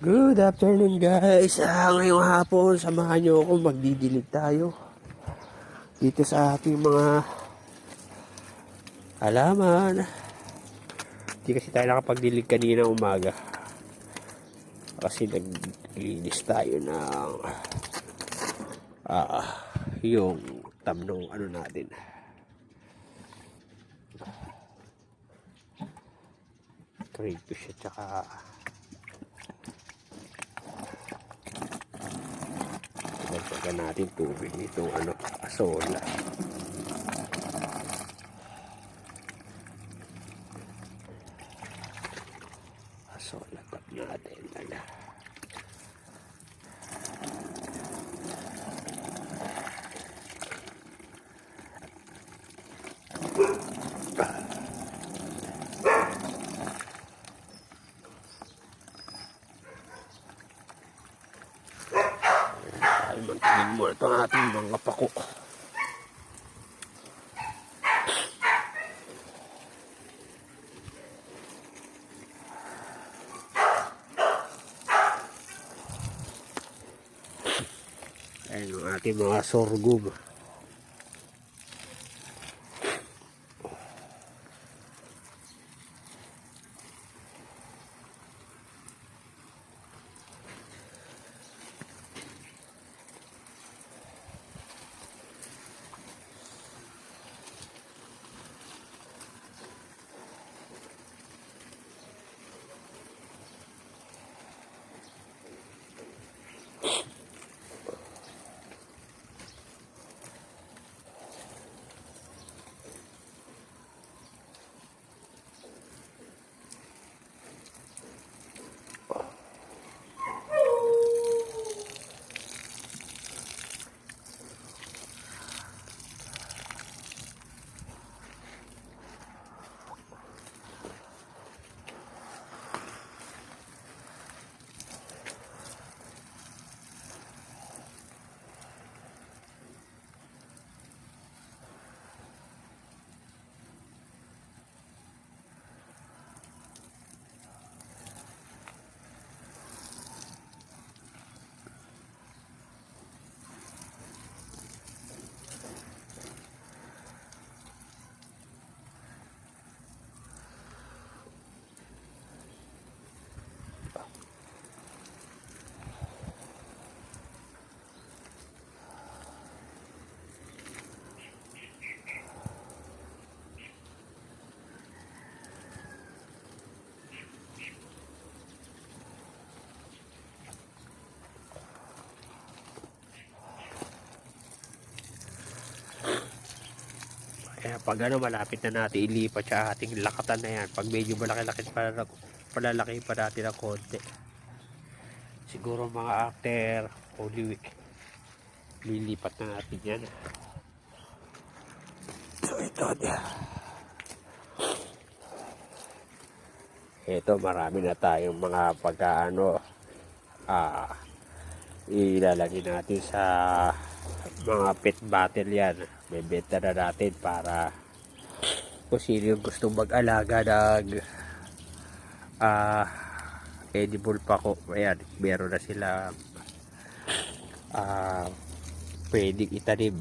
Good afternoon guys. Ah, ngayong hapon, samahan nyo ako magdidilig tayo. Dito sa ating mga halaman. Hindi kasi tayo nakapagdilig kanina umaga. Kasi naglinis tayo ng ah, yung tamnong ano natin. Crayfish at saka Dagdagan natin tubig nitong ano, asola. Asola tap natin. Ala. Ay, magtingin mo ito ang ating mga pako. Ayan ang ating mga sorghum. Kaya pag ano, malapit na natin ilipat sa ating lakatan na yan. Pag medyo malaki-laki pa, palalaki pa natin ng konti. Siguro mga after Holy Week. Lilipat na natin yan. So ito. Ito, marami na tayong mga pagkaano ah, ilalagay natin sa mga pet bottle yan. Bebenta na natin para kung sino gustong mag-alaga ng ah, edible pa ko. Ayan, meron na sila ah, pwedeng itanim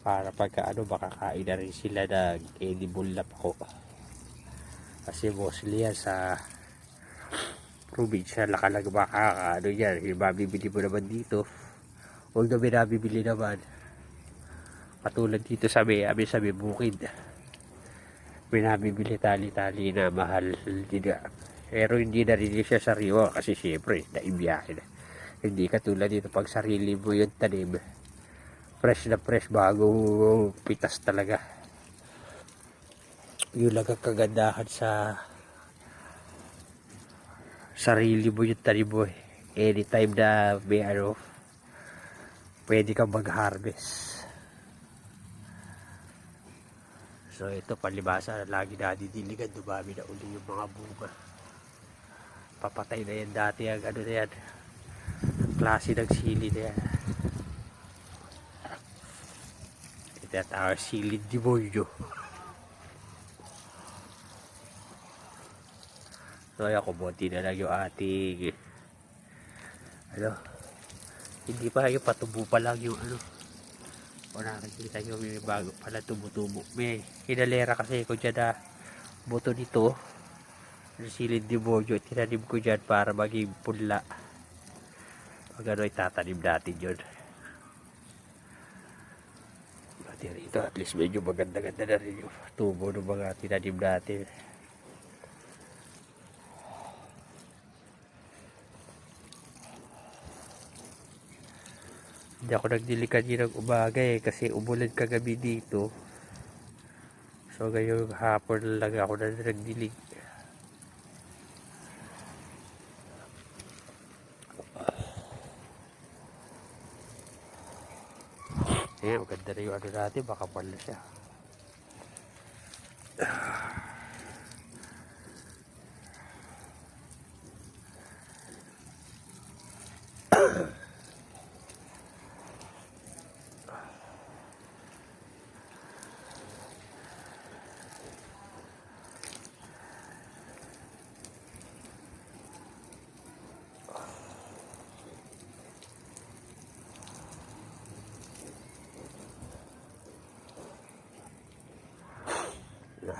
para pagka ano makakain na rin sila ng edible na pako. Kasi mostly yan sa probinsya lakalag makaka ano yan, yung mabibili mo naman dito although may nabibili naman katulad dito sa may amin sa may bukid may nabibili tali-tali na mahal na pero hindi na rin siya sariwa kasi syempre naibiyahe na. Hindi katulad dito pag sarili mo yung tanim fresh na fresh bago pitas talaga. Yun lang ang sa sarili mo yung tanim mo. Anytime na may ano pwede kang mag-harvest. So ito palibasa lagi nadidiligan dumami na uli yung mga bunga. Papatay na yan dati ang ano na yan klase ng sili na yan. Ito at our silid demonyo So, ayan, kumunti na lang yung ating Ano? Hindi pa yung patubo pa lang yung ano. O nakikita nyo may bago pala tubo-tubo. May hinalera kasi ko dyan na buto nito. Silid demonyo. Tinanim ko dyan para maging punla. Pag ano itatanim natin yun. Rito at least medyo maganda-ganda na rin yung tubo ng mga tinanim natin. Hindi ako nagdili kanina ng umaga eh kasi umulan kagabi dito. So ngayong hapon lang ako na nagdilig. Ayan, maganda na yung ano natin, baka pala siya.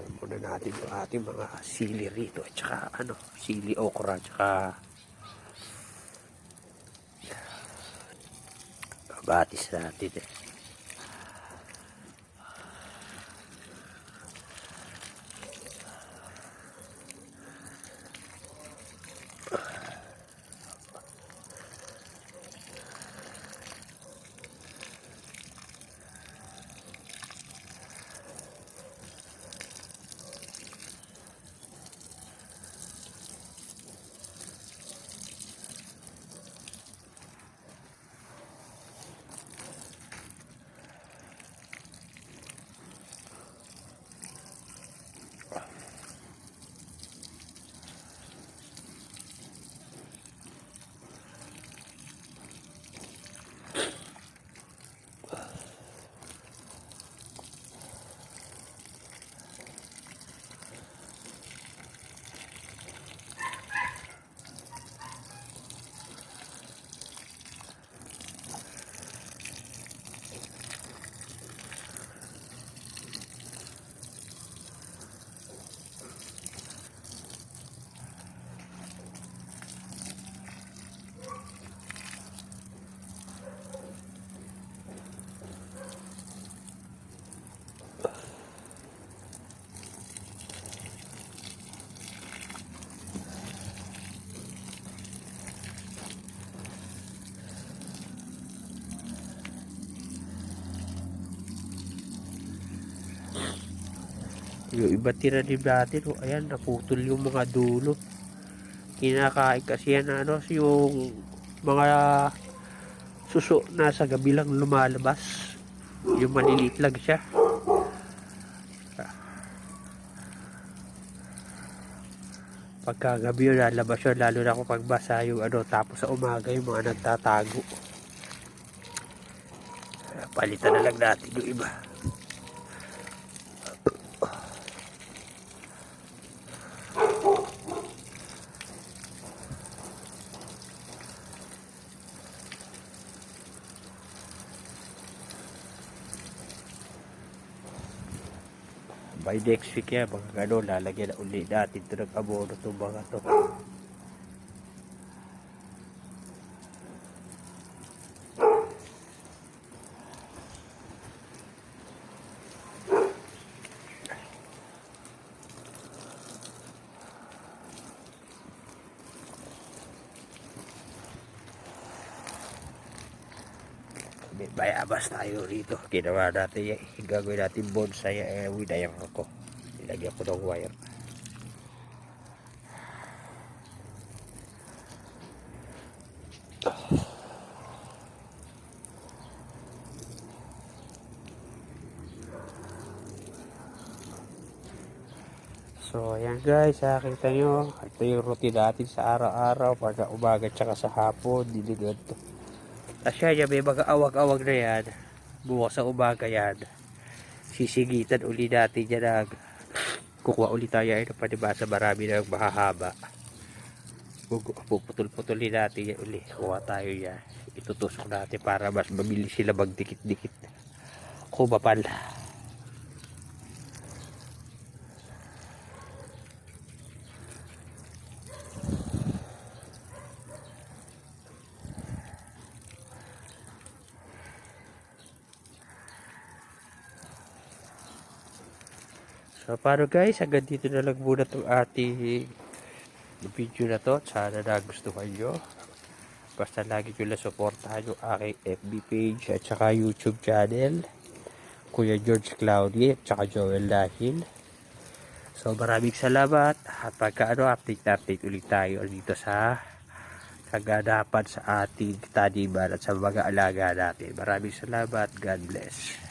Lahayin muna natin yung ating mga sili rito at saka ano, sili okra at saka batis natin eh. Yung iba tinanim natin, oh, ayan, naputol yung mga dulo. Kinakain kasi yan, ano, yung mga suso na sa gabi lang lumalabas. Yung maliliit lang siya. Pagkagabi yun, lalabas yun, lalo na kung pagbasa yung ano, tapos sa umaga yung mga nagtatago. Palitan na lang natin yung iba. By next week yan mga gano'n lalagyan na uli natin ito ng abono itong mga to may bayabas tayo rito. Ginawa natin gagawin natin bonsai eh winayang ako. Nilagyan ko ng wire. So, ayan guys, nakita nyo, ito yung routine natin sa araw-araw, pagka umaga tsaka sa hapon, diligan to. Asya may mga awag-awag na yan. Bukas sa umaga yan. Sisigitan uli natin yan ng kukuha uli tayo ay ng panibasa marami na mahahaba. Gugu- Puputol-putulin natin yan uli. Kuha tayo yan. Itutusok natin para mas mabilis sila magdikit-dikit. Kumapal. So paano guys, hanggang dito na lang muna itong ating video na to. Sana nagustuhan nyo. Basta lagi nyo lang supportahan yung aking FB page at saka YouTube channel. Kuya George Cloudy at saka Joel Dahil. So maraming salamat at pagka ano, update na update ulit tayo dito sa kaganapan sa ating taniman at sa mga alaga natin. Maraming salamat. God bless.